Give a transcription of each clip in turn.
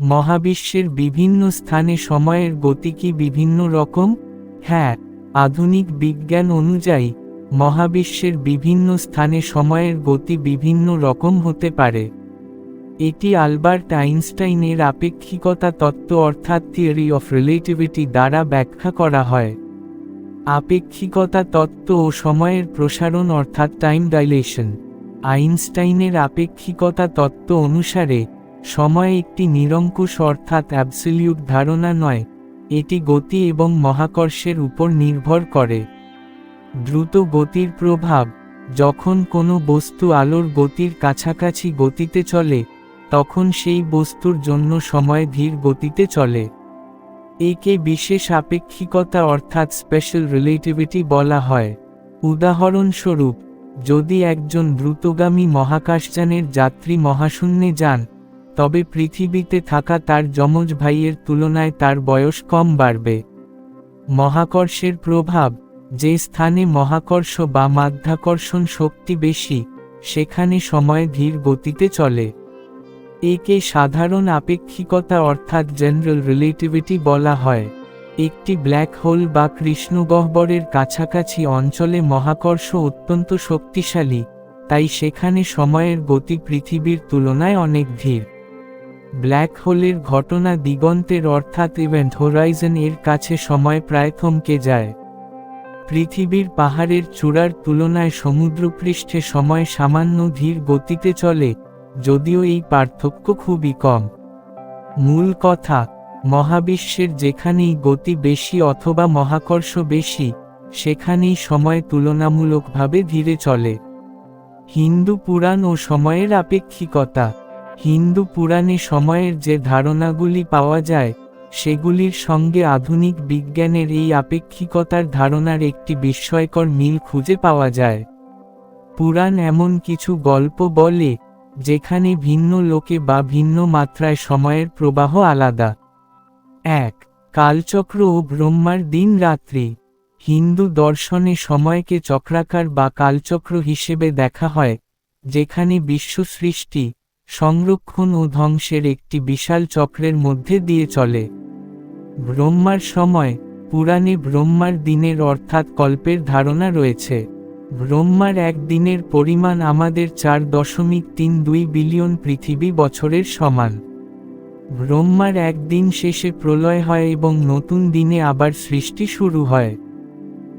মহাবিশ্বের বিভিন্ন স্থানে সময়ের গতি কি বিভিন্ন রকম? হ্যাঁ আধুনিক বিজ্ঞান অনুযায়ী, মহাবিশ্বের বিভিন্ন স্থানে সময়ের গতি বিভিন্ন রকম হতে পারে। এটি আলবার্ট আইনস্টাইনের আপেক্ষিকতা তত্ত্ব অর্থাৎ থিওরি অফ রিলেটিভিটি দ্বারা ব্যাখ্যা করা হয়। আপেক্ষিকতা তত্ত্ব ও সময়ের প্রসারণ অর্থাৎ টাইম ডাইলেশন। আইনস্টাইনের আপেক্ষিকতা তত্ত্ব অনুসারে সময় একটি নিরঙ্কুশ অর্থাৎ অ্যাবসলিউট ধারণা নয়, এটি গতি এবং মহাকর্ষের উপর নির্ভর করে। দ্রুত গতির প্রভাব, যখন কোনো বস্তু আলোর গতির কাছাকাছি গতিতে চলে, তখন সেই বস্তুর জন্য সময় ধীর গতিতে চলে। একে বিশেষ আপেক্ষিকতা অর্থাৎ স্পেশাল রিলেটিভিটি বলা হয়। উদাহরণস্বরূপ, যদি একজন দ্রুতগামী মহাকাশযানের যাত্রী মহাশূন্যে যান তবে পৃথিবীতে থাকা তার যমজ ভাইয়ের তুলনায় তার বয়স কম বাড়বে। মহাকর্ষের প্রভাব, যে স্থানে মহাকর্ষ বা মাধ্যাকর্ষণ শক্তি বেশি, সেখানে সময় ধীর গতিতে চলে। একে সাধারণ আপেক্ষিকতা অর্থাৎ জেনারেল রিলেটিভিটি বলা হয়। একটি ব্ল্যাক হোল বা কৃষ্ণগহ্বরের কাছাকাছি অঞ্চলে মহাকর্ষ অত্যন্ত শক্তিশালী, তাই সেখানে সময়ের গতি পৃথিবীর তুলনায় অনেক ধীর। ব্ল্যাক হোলের ঘটনা দিগন্তের অর্থাৎ ইভেন্ট হোরাইজন এর কাছে সময় প্রায় থমকে যায়। পৃথিবীর পাহাড়ের চূড়ার তুলনায় সমুদ্রপৃষ্ঠে সময় সামান্য ধীর গতিতে চলে, যদিও এই পার্থক্য খুবই কম। মূল কথা, মহাবিশ্বের যেখানেই গতি বেশি অথবা মহাকর্ষ বেশি, সেখানেই সময় তুলনামূলকভাবে ধীরে চলে। হিন্দু পুরাণ ও সময়ের আপেক্ষিকতা হিন্দু পুরাণে সময়ের যে ধারণাগুলি পাওয়া যায়, সেগুলির সঙ্গে আধুনিক বিজ্ঞানের এই আপেক্ষিকতার ধারণার একটি বিস্ময়কর মিল খুঁজে পাওয়া যায়। পুরাণ এমন কিছু গল্প বলে, যেখানে ভিন্ন লোকে বা ভিন্ন মাত্রায় সময়ের প্রবাহ আলাদা। এক, কালচক্র ও ব্রহ্মার দিন রাত্রি। হিন্দু দর্শনে সময়কে চক্রাকার বা কালচক্র হিসেবে দেখা হয়, যেখানে বিশ্ব সৃষ্টি সংরক্ষণ ও ধ্বংসের একটি বিশাল চক্রের মধ্যে দিয়ে চলে। ব্রহ্মার সময়, পুরাণে ব্রহ্মার দিনের অর্থাৎ কল্পের ধারণা রয়েছে। ব্রহ্মার এক দিনের পরিমাণ আমাদের চার দশমিক তিন দুই বিলিয়ন পৃথিবী বছরের সমান। ব্রহ্মার একদিন শেষে প্রলয় হয় এবং নতুন দিনে আবার সৃষ্টি শুরু হয়।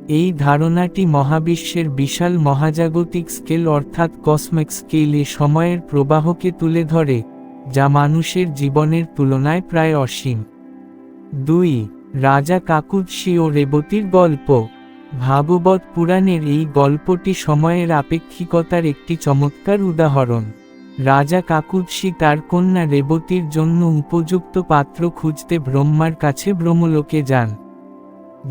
এই ধারণাটি মহাবিশ্বের বিশাল মহাজাগতিক স্কেল অর্থাৎ কসমিক স্কেলে সময়ের প্রবাহকে তুলে ধরে, যা মানুষের জীবনের তুলনায় প্রায় অসীম। দুই, রাজা কাকুৎসি ও রেবতীর গল্প। ভাগবত পুরাণের এই গল্পটি সময়ের আপেক্ষিকতার একটি চমৎকার উদাহরণ। রাজা কাকুৎসি তার কন্যা রেবতীর জন্য উপযুক্ত পাত্র খুঁজতে ব্রহ্মার কাছে ব্রহ্মলোকে যান।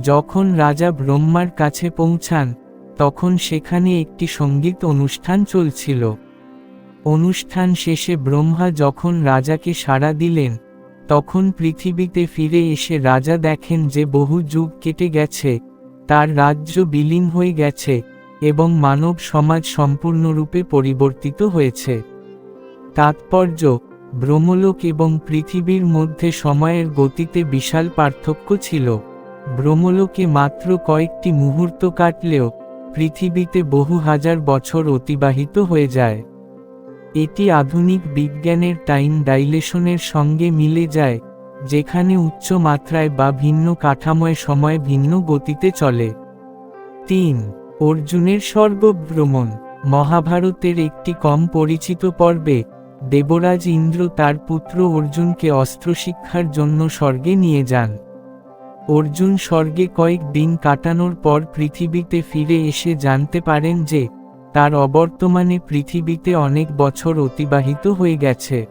যখন রাজা ব্রহ্মার কাছে পৌঁছান, তখন সেখানে একটি সংগীত অনুষ্ঠান চলছিল। অনুষ্ঠান শেষে ব্রহ্মা যখন রাজাকে সাড়া দিলেন, তখন পৃথিবীতে ফিরে এসে রাজা দেখেন যে বহু যুগ কেটে গেছে, তার রাজ্য বিলীন হয়ে গেছে এবং মানব সমাজ সম্পূর্ণরূপে পরিবর্তিত হয়েছে। তাৎপর্য, ব্রহ্মলোক এবং পৃথিবীর মধ্যে সময়ের গতিতে বিশাল পার্থক্য ছিল। ব্রহ্মলোকে মাত্র কয়েকটি মুহূর্ত কাটলেও পৃথিবীতে বহু হাজার বছর অতিবাহিত হয়ে যায়। এটি আধুনিক বিজ্ঞানের টাইম ডাইলেশনের সঙ্গে মিলে যায়, যেখানে উচ্চ মাত্রায় বা ভিন্ন কাঠামোয় সময় ভিন্ন গতিতে চলে। তিন, অর্জুনের স্বর্গভ্রমণ, মহাভারতের একটি কম পরিচিত পর্বে, দেবরাজ ইন্দ্র তার পুত্র অর্জুনকে অস্ত্রশিক্ষার জন্য স্বর্গে নিয়ে যান। অর্জুন স্বর্গে কয়েক দিন কাটানোর পর পৃথিবীতে ফিরে এসে জানতে পারেন যে, তার অবর্তমানে পৃথিবীতে অনেক বছর অতিবাহিত হয়ে গেছে।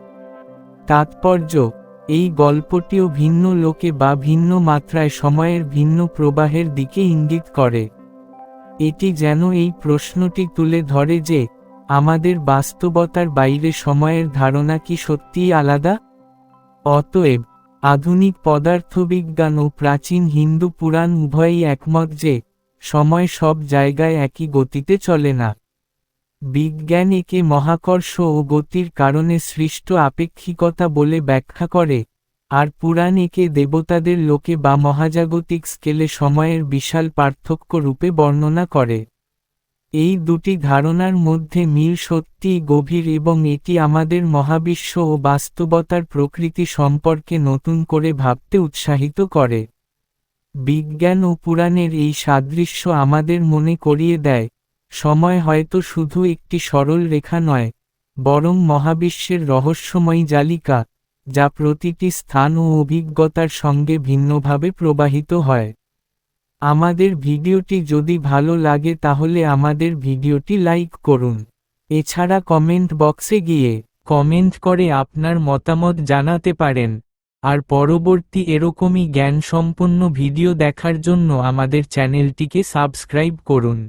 তাৎপর্য, এই গল্পটিও ভিন্ন লোকে বা ভিন্ন মাত্রায় সময়ের ভিন্ন প্রবাহের দিকে ইঙ্গিত করে। এটি যেন এই প্রশ্নটি তুলে ধরে যে, আমাদের বাস্তবতার বাইরে সময়ের ধারণা কি সত্যিই আলাদা? অতএব আধুনিক পদার্থবিজ্ঞান ও প্রাচীন হিন্দু পুরাণ উভয়ই একমত যে, সময় সব জায়গায় একই গতিতে চলে না। বিজ্ঞান একে মহাকর্ষ ও গতির কারণে সৃষ্ট আপেক্ষিকতা বলে ব্যাখ্যা করে, আর পুরাণ একে দেবতাদের লোকে বা মহাজাগতিক স্কেলে সময়ের বিশাল পার্থক্য রূপে বর্ণনা করে। এই দুটি ধারণার মধ্যে মিল সত্যিই গভীর এবং এটি আমাদের মহাবিশ্ব ও বাস্তবতার প্রকৃতি সম্পর্কে নতুন করে ভাবতে উৎসাহিত করে। বিজ্ঞান ও পুরাণের এই সাদৃশ্য আমাদের মনে করিয়ে দেয়, সময় হয়তো শুধু একটি সরল রেখা নয়, বরং মহাবিশ্বের রহস্যময়ী জালিকা, যা প্রতিটি স্থান ও অভিজ্ঞতার সঙ্গে ভিন্নভাবে প্রবাহিত হয়। আমাদের ভিডিওটি যদি ভালো লাগে তাহলে আমাদের ভিডিওটি লাইক করুন। এছাড়া কমেন্ট বক্সে গিয়ে কমেন্ট করে আপনার মতামত জানাতে পারেন। আর পরবর্তী এরকমই জ্ঞান সম্পন্ন ভিডিও দেখার জন্য আমাদের চ্যানেলটিকে সাবস্ক্রাইব করুন।